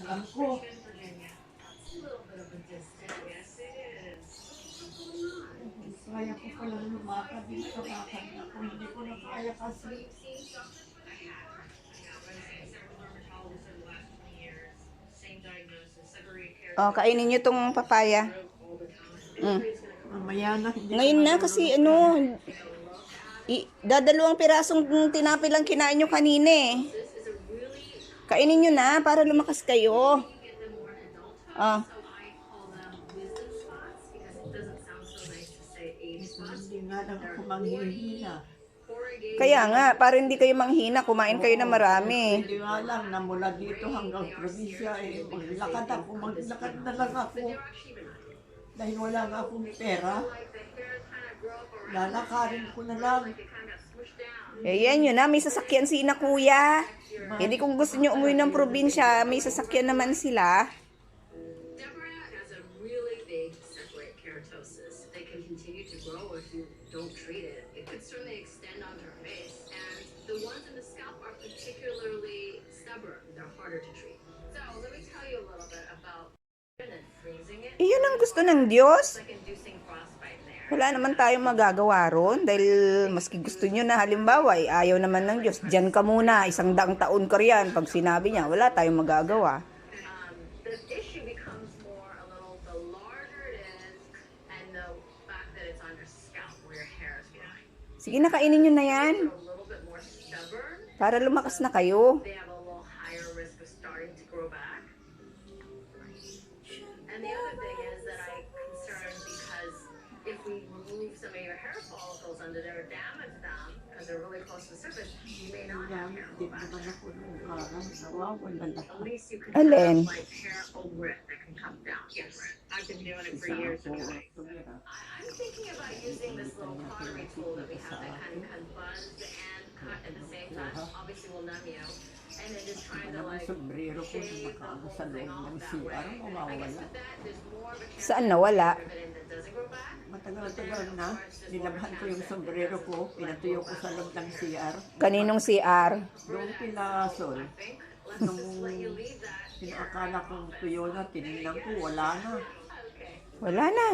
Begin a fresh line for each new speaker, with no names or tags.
Alam ko. Kaya ko pala lumakad dito. Lumakad ako. Hindi ko na kaya kasi.
Oh, kainin niyo tong papaya. Mm.
Mamaya na.
Ngayon na kasi ano, i, dadalawang pirasong tinapay lang kinain nyo kanina eh. Kainin nyo na para lumakas kayo. Ah,
manghihina.
kaya nga, para hindi kayo manghina, kumain kayo na marami.
Hindi nga lang na mula dito hanggang probinsya eh. Maglakad ako. Maglakad na lang ako. Dahil wala nga akong pera. Lalakarin ko na lang.
Eh, yan yun na, may sasakyan si ina kuya. Hindi kung gusto nyo umuwi ng probinsya, may sasakyan naman sila.
Deborah has a really big separate keratosis. They can continue to grow if you don't treat it. It could certainly extend onto her face. And the ones in the scalp are particularly stubborn. They're harder to treat. So let me tell you a little bit about and then freezing it.
Eh, yun ang gusto ng Diyos. Wala naman tayong magagawa ron dahil maski gusto nyo na halimbawa eh, ayaw naman ng Diyos. Diyan ka muna, isang daang taon ka riyan. Pag sinabi niya, wala tayong magagawa.
Um, the issue becomes more a little the larger follicles under there, damage them because they're really close to the surface, you may not have hair
Hindi
grow back.
naman ako nung parang nawawalan
At
ako.
least you can
Alin?
have like hair over it that can come down. Yes, I've been doing it for
Isa
years.
ako
anyway.
tumira.
I'm thinking about using this little pottery tool that we have that kind of can buzz and cut at the same time. Obviously, will numb you. And then just trying to
Ano
like
sombrero ko na
shave the
nakaano
whole
sa
thing
loob
off
ng
that
CR,
way. I guess
mawawala.
with that, there's more of a
Saan nawala?
chance that doesn't grow back.
Matagal-tagal na, nilabhan ko yung sombrero ko, pinatuyo ko sa loob ng CR.
Kaninong CR?
Doon
think let's
Nung pinakala kong tuyo na, tinignan ko, wala na.
Wala na.